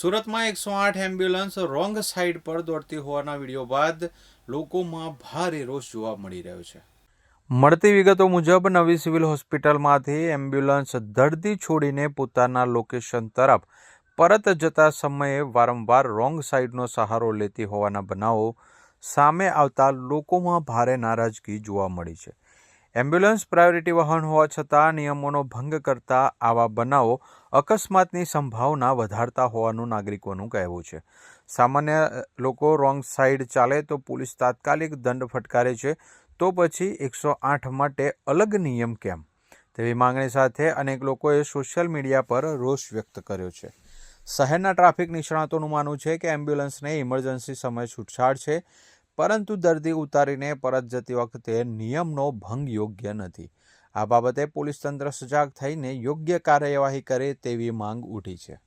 સુરતમાં એકસો આઠ એમ્બ્યુલન્સ રોંગ સાઈડ પર દોડતી હોવાના વીડિયો બાદ લોકોમાં ભારે રોષ જોવા મળી રહ્યો છે. મળતી વિગતો મુજબ નવી સિવિલ હોસ્પિટલમાંથી એમ્બ્યુલન્સ દર્દી છોડીને પોતાના લોકેશન તરફ પરત જતા સમયે વારંવાર રોંગ સાઈડનો સહારો લેતી હોવાના બનાવો સામે આવતા લોકોમાં ભારે નારાજગી જોવા મળી છે. એમ્બ્યુલન્સ પ્રાયોરિટી વાહન હોવા છતાં નિયમોનો ભંગ કરતા આવા બનાવો અકસ્માતની સંભાવના વધારતા હોવાનું નાગરિકોનું કહેવું છે. સામાન્ય લોકો રોંગ સાઈડ ચાલે તો પોલીસ તાત્કાલિક દંડ ફટકારે છે, તો પછી એકસો આઠ માટે અલગ નિયમ કેમ? તેવી માંગણી સાથે અનેક લોકોએ સોશિયલ મીડિયા પર રોષ વ્યક્ત કર્યો છે. શહેરના ટ્રાફિક નિષ્ણાતોનું માનવું છે કે એમ્બ્યુલન્સને ઇમરજન્સી સમય છૂટછાટ છે. પરંતુ દર્દી ઉતારીને પરત જતી વખતે નિયમનો ભંગ યોગ્ય નથી. આ બાબતે પોલીસ તંત્ર સજાગ થઈને યોગ્ય કાર્યવાહી કરે તેવી માંગ ઉઠી છે.